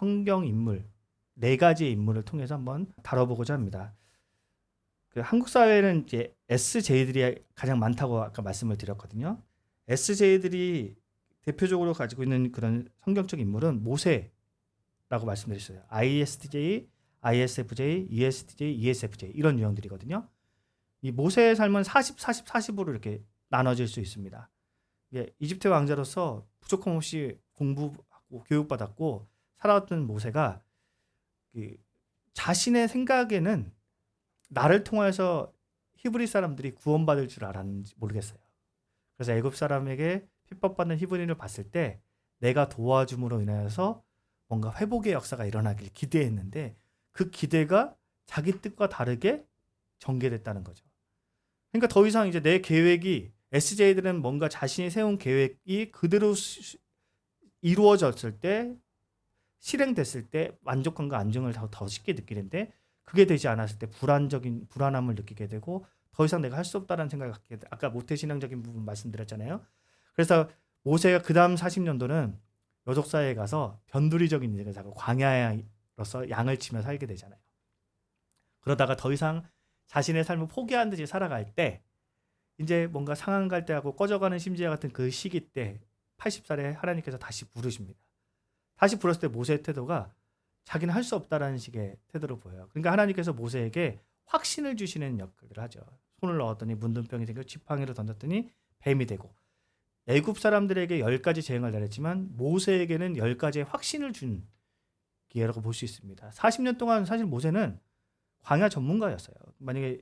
성경 인물 네 가지의 인물을 통해서 한번 다뤄보고자 합니다. 그 한국 사회는 이제 SJ들이 가장 많다고 아까 말씀을 드렸거든요. SJ들이 대표적으로 가지고 있는 그런 성경적 인물은 모세라고 말씀드렸어요. ISTJ, ISFJ, ESTJ, ESFJ 이런 유형들이거든요. 이 모세의 삶은 40, 40, 40으로 이렇게 나눠질 수 있습니다. 이집트 왕자로서 부족함 없이 공부하고 교육받았고 살아왔던 모세가 그 자신의 생각에는 나를 통해서 히브리 사람들이 구원받을 줄 알았는지 모르겠어요. 그래서 애굽 사람에게 핍박받는 히브리인을 봤을 때 내가 도와줌으로 인하여서 뭔가 회복의 역사가 일어나길 기대했는데 그 기대가 자기 뜻과 다르게 전개됐다는 거죠. 그러니까 더 이상 이제 내 계획이 SJ들은 뭔가 자신이 세운 계획이 그대로 수- 이루어졌을 때 실행됐을 때 만족감과 안정을 더, 더 쉽게 느끼는데 그게 되지 않았을 때 불안적인 불안함을 느끼게 되고 더 이상 내가 할 수 없다는 생각을 갖게 돼. 아까 모태 신앙적인 부분 말씀드렸잖아요. 그래서 모세가 그 다음 40년도는 여족사에 가서 변두리적인 일을 하고 광야로서 양을 치며 살게 되잖아요. 그러다가 더 이상 자신의 삶을 포기한 듯이 살아갈 때 이제 뭔가 상한 갈 때하고 꺼져가는 심지어 같은 그 시기 때 80살에 하나님께서 다시 부르십니다. 다시 불렀을 때 모세의 태도가 자기는 할 수 없다라는 식의 태도로 보여요. 그러니까 하나님께서 모세에게 확신을 주시는 역할을 하죠. 손을 넣었더니 문둥병이 생겨 지팡이를 던졌더니 뱀이 되고 애굽 사람들에게 열 가지 재앙을 내렸지만 모세에게는 열 가지의 확신을 준 기회라고 볼 수 있습니다. 40년 동안 사실 모세는 광야 전문가였어요. 만약에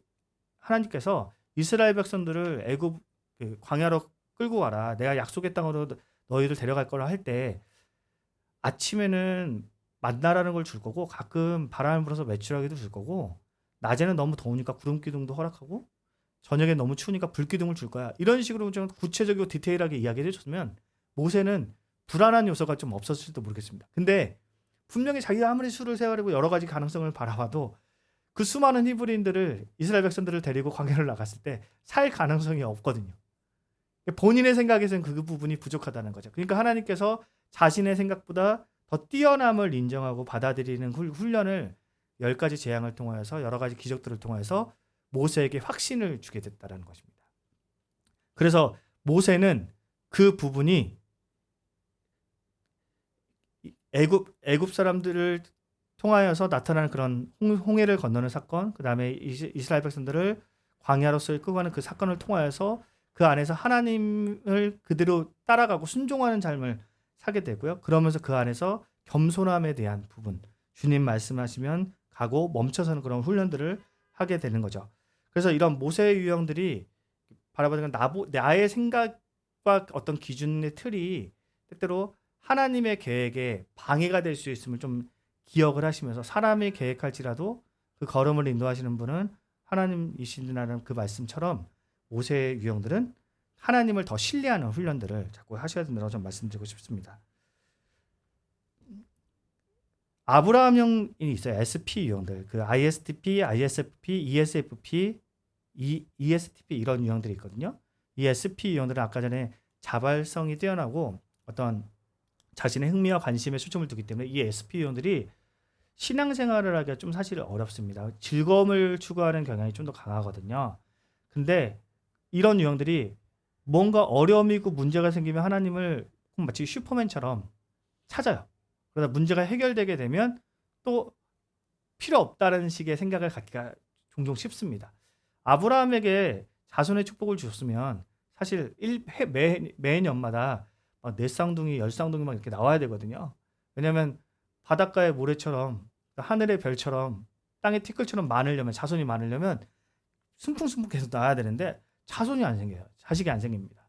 하나님께서 이스라엘 백성들을 애굽 그 광야로 끌고 가라. 내가 약속의 땅으로 너희들 데려갈 거라 할 때 아침에는 만나라는 걸 줄 거고 가끔 바람을 불어서 외출하기도 줄 거고 낮에는 너무 더우니까 구름 기둥도 허락하고 저녁에 너무 추우니까 불 기둥을 줄 거야. 이런 식으로 좀 구체적이고 디테일하게 이야기를 해줬으면 모세는 불안한 요소가 좀 없었을지도 모르겠습니다. 근데 분명히 자기가 아무리 수를 세워리고 여러 가지 가능성을 바라봐도 그 수많은 히브리인들을 이스라엘 백성들을 데리고 광야를 나갔을 때 살 가능성이 없거든요. 본인의 생각에서는 그 부분이 부족하다는 거죠. 그러니까 하나님께서 자신의 생각보다 더 뛰어남을 인정하고 받아들이는 훌- 훈련을 열 가지 재앙을 통하여서 여러 가지 기적들을 통해서 모세에게 확신을 주게 됐다라는 것입니다. 그래서 모세는 그 부분이 이- 애굽 애굽 사람들을 통하여서 나타나는 그런 홍- 홍해를 건너는 사건, 그 다음에 이스라엘 백성들을 광야로서의 끌고 가는 그 사건을 통하여서 그 안에서 하나님을 그대로 따라가고 순종하는 삶을 사게 되고요. 그러면서 그 안에서 겸손함에 대한 부분, 주님 말씀하시면 가고 멈춰서는 그런 훈련들을 하게 되는 거죠. 그래서 이런 모세의 유형들이 바라보는 건 나보, 나의 생각과 어떤 기준의 틀이 때때로 하나님의 계획에 방해가 될 수 있음을 좀 기억을 하시면서 사람이 계획할지라도 그 걸음을 인도하시는 분은 하나님이시라는 그 말씀처럼 모세의 유형들은 하나님을 더 신뢰하는 훈련들을 자꾸 하셔야 된다고 좀 말씀드리고 싶습니다. 아브라함형이 있어요. SP 유형들. 그 ISTP, ISFP, ESFP, E, ESTP 이런 유형들이 있거든요. 이 SP 유형들은 아까 전에 자발성이 뛰어나고 어떤 자신의 흥미와 관심에 초점을 두기 때문에 이 SP 유형들이 신앙생활을 하기가 좀 사실 어렵습니다. 즐거움을 추구하는 경향이 좀 더 강하거든요. 근데 이런 유형들이 뭔가 어려움이 있고 문제가 생기면 하나님을 마치 슈퍼맨처럼 찾아요. 그러다 문제가 해결되게 되면 또 필요 없다는 식의 생각을 갖기가 종종 쉽습니다. 아브라함에게 자손의 축복을 주셨으면 사실 일, 해, 매, 매년마다 막네 쌍둥이, 열 쌍둥이 막 이렇게 나와야 되거든요. 왜냐하면 바닷가의 모래처럼 하늘의 별처럼 땅의 티끌처럼 많으려면 자손이 많으려면 순풍순풍 계속 나와야 되는데 자손이 안 생겨요. 자식이 안 생깁니다.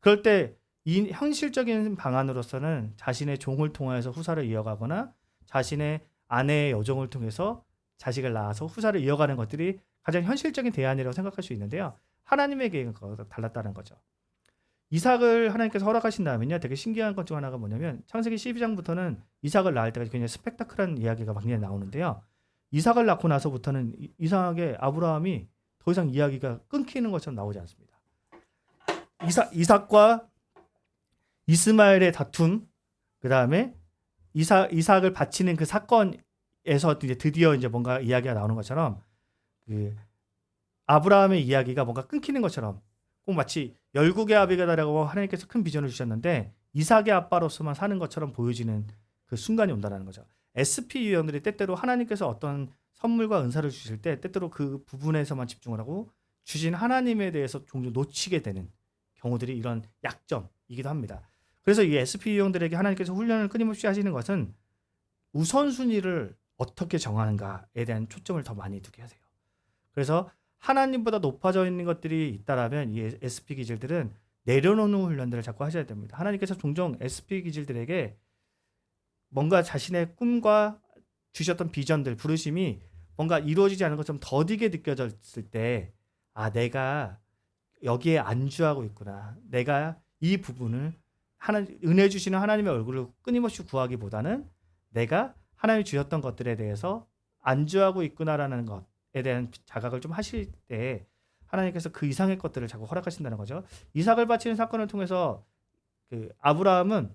그럴 때 이 현실적인 방안으로서는 자신의 종을 통해서 후사를 이어가거나 자신의 아내의 여정을 통해서 자식을 낳아서 후사를 이어가는 것들이 가장 현실적인 대안이라고 생각할 수 있는데요. 하나님의 계획은 달랐다는 거죠. 이삭을 하나님께서 허락하신 다음에요. 되게 신기한 것 중 하나가 뭐냐면 창세기 12장부터는 이삭을 낳을 때까지 굉장히 스펙타클한 이야기가 많이 나오는데요. 이삭을 낳고 나서부터는 이- 이상하게 아브라함이 더 이상 이야기가 끊기는 것처럼 나오지 않습니다. 이삭 이삭과 이스마엘의 다툼, 그 다음에 이삭 이삭을 바치는 그 사건에서 이제 드디어 이제 뭔가 이야기가 나오는 것처럼 그 아브라함의 이야기가 뭔가 끊기는 것처럼 꼭 마치 열국의 아비가다라고 하나님께서 큰 비전을 주셨는데 이삭의 아빠로서만 사는 것처럼 보여지는 그 순간이 온다는 거죠. SP 유형들이 때때로 하나님께서 어떤 선물과 은사를 주실 때 때때로 그 부분에서만 집중을 하고 주신 하나님에 대해서 종종 놓치게 되는 경우들이 이런 약점이기도 합니다. 그래서 이 SP 유형들에게 하나님께서 훈련을 끊임없이 하시는 것은 우선순위를 어떻게 정하는가에 대한 초점을 더 많이 두게 하세요. 그래서 하나님보다 높아져 있는 것들이 있다라면 이 SP 기질들은 내려놓는 훈련들을 자꾸 하셔야 됩니다. 하나님께서 종종 SP 기질들에게 뭔가 자신의 꿈과 주셨던 비전들, 부르심이 뭔가 이루어지지 않은 것처럼 더디게 느껴졌을 때, 아, 내가 여기에 안주하고 있구나. 내가 이 부분을 하나 은혜 주시는 하나님의 얼굴을 끊임없이 구하기보다는 내가 하나님이 주셨던 것들에 대해서 안주하고 있구나라는 것에 대한 자각을 좀 하실 때 하나님께서 그 이상의 것들을 자꾸 허락하신다는 거죠. 이삭을 바치는 사건을 통해서 그 아브라함은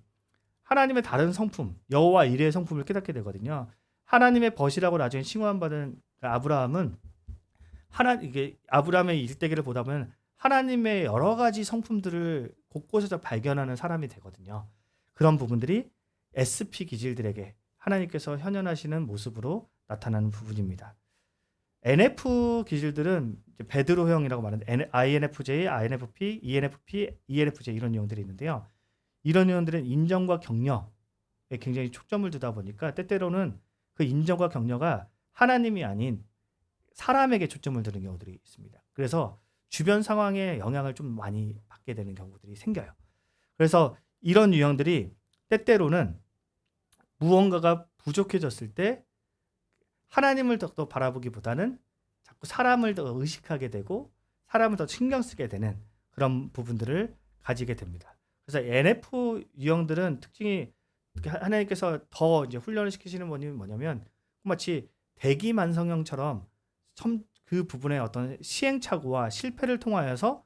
하나님의 다른 성품, 여호와 이레의 성품을 깨닫게 되거든요. 하나님의 벗이라고 나중에 칭호함받은 그 아브라함은 하나 이게 아브라함의 일대기를 보다 보면 하나님의 여러 가지 성품들을 곳곳에서 발견하는 사람이 되거든요. 그런 부분들이 SP 기질들에게 하나님께서 현현하시는 모습으로 나타나는 부분입니다. NF 기질들은 베드로형이라고 말하는 INFJ, INFP, ENFP, ENFJ 이런 유형들이 있는데요. 이런 유형들은 인정과 격려에 굉장히 초점을 두다 보니까 때때로는 그 인정과 격려가 하나님이 아닌 사람에게 초점을 두는 경우들이 있습니다. 그래서 주변 상황에 영향을 좀 많이 받게 되는 경우들이 생겨요. 그래서 이런 유형들이 때때로는 무언가가 부족해졌을 때 하나님을 더, 더 바라보기보다는 자꾸 사람을 더 의식하게 되고 사람을 더 신경 쓰게 되는 그런 부분들을 가지게 됩니다. 그래서 NF 유형들은 특징이 하나님께서 더 이제 훈련을 시키시는 분이 뭐냐면 마치 대기만성형처럼 첨- 그 부분의 어떤 시행착오와 실패를 통하여서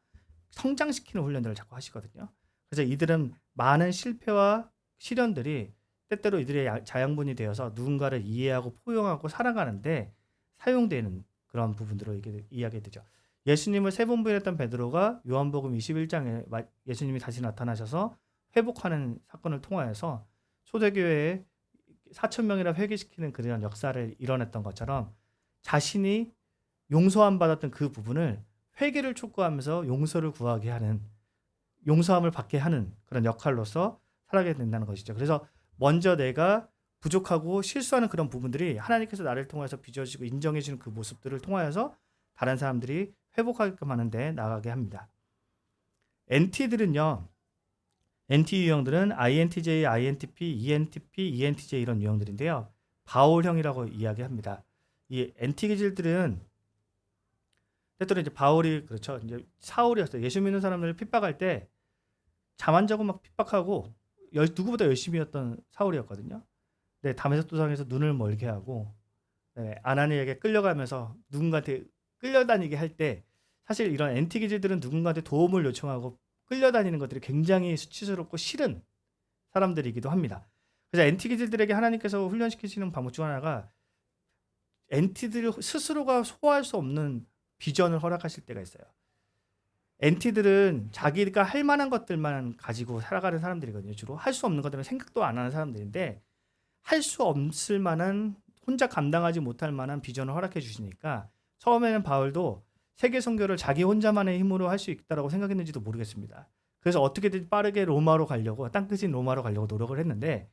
성장시키는 훈련들을 자꾸 하시거든요. 그래서 이들은 많은 실패와 시련들이 때때로 이들의 야- 자양분이 되어서 누군가를 이해하고 포용하고 살아가는데 사용되는 그런 부분들을 이게 이야기 되죠. 예수님을 세 번 부인했던 베드로가 요한복음 21장에 예수님이 다시 나타나셔서 회복하는 사건을 통하여서 초대교회에 4천 명이나 회개시키는 그런 역사를 이뤄냈던 것처럼 자신이 용서함 받았던 그 부분을 회개를 촉구하면서 용서를 구하게 하는 용서함을 받게 하는 그런 역할로서 살아가게 된다는 것이죠. 그래서 먼저 내가 부족하고 실수하는 그런 부분들이 하나님께서 나를 통해서 빚어지고 인정해 주는 그 모습들을 통하여서 다른 사람들이 회복하게끔 하는데 나가게 합니다. NT들은요. NT 유형들은 INTJ, INTP, ENTP, ENTJ 이런 유형들인데요. 바울형이라고 이야기합니다. 이 NT 기질들은 때때로 이제 바울이 그렇죠. 이제 사울이었어요. 예수 믿는 사람들을 핍박할 때잠안 자고 막 핍박하고 열, 누구보다 열심히 했던 사울이었거든요. 네, 다메섹 도상에서 눈을 멀게 하고 네, 아나니에게 끌려가면서 누군가한테 끌려다니게 할 때 사실 이런 엔티 기질들은 누군가한테 도움을 요청하고 끌려다니는 것들이 굉장히 수치스럽고 싫은 사람들이기도 합니다. 그래서 엔티 기질들에게 하나님께서 훈련시키시는 방법 중 하나가 엔티들 스스로가 소화할 수 없는 비전을 허락하실 때가 있어요. 엔티들은 자기가 할 만한 것들만 가지고 살아가는 사람들이거든요. 주로 할 수 없는 것들은 생각도 안 하는 사람들인데 할 수 없을 만한 혼자 감당하지 못할 만한 비전을 허락해 주시니까 처음에는 바울도 세계 선교를 자기 혼자만의 힘으로 할 수 있다라고 생각했는지도 모르겠습니다. 그래서 어떻게든 빠르게 로마로 가려고 땅끝인 로마로 가려고 노력을 했는데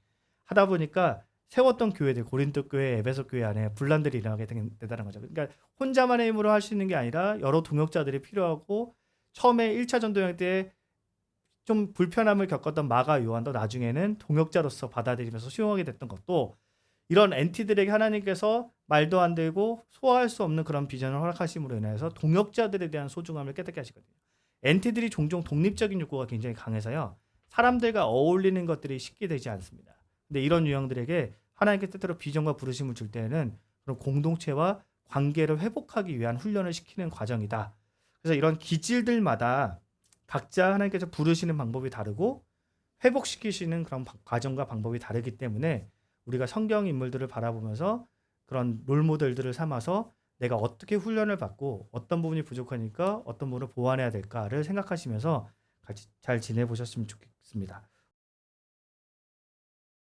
하다 보니까 세웠던 교회들 고린도 교회, 에베소 교회 안에 분란들이 일어나게 된- 된다는 거죠. 그러니까 혼자만의 힘으로 할 수 있는 게 아니라 여러 동역자들이 필요하고 처음에 1차 전도여행 때 좀 불편함을 겪었던 마가 요한도 나중에는 동역자로서 받아들이면서 수용하게 됐던 것도 이런 엔티들에게 하나님께서 말도 안 되고 소화할 수 없는 그런 비전을 허락하심으로 인해서 동역자들에 대한 소중함을 깨닫게 하시거든요. 엔티들이 종종 독립적인 욕구가 굉장히 강해서요. 사람들과 어울리는 것들이 쉽게 되지 않습니다. 근데 이런 유형들에게 하나님께 뜻대로 비전과 부르심을 줄 때에는 그런 공동체와 관계를 회복하기 위한 훈련을 시키는 과정이다. 그래서 이런 기질들마다 각자 하나님께서 부르시는 방법이 다르고 회복시키시는 그런 방- 과정과 방법이 다르기 때문에 우리가 성경 인물들을 바라보면서 그런 롤 모델들을 삼아서 내가 어떻게 훈련을 받고 어떤 부분이 부족하니까 어떤 부분을 보완해야 될까를 생각하시면서 같이 잘 지내보셨으면 좋겠습니다.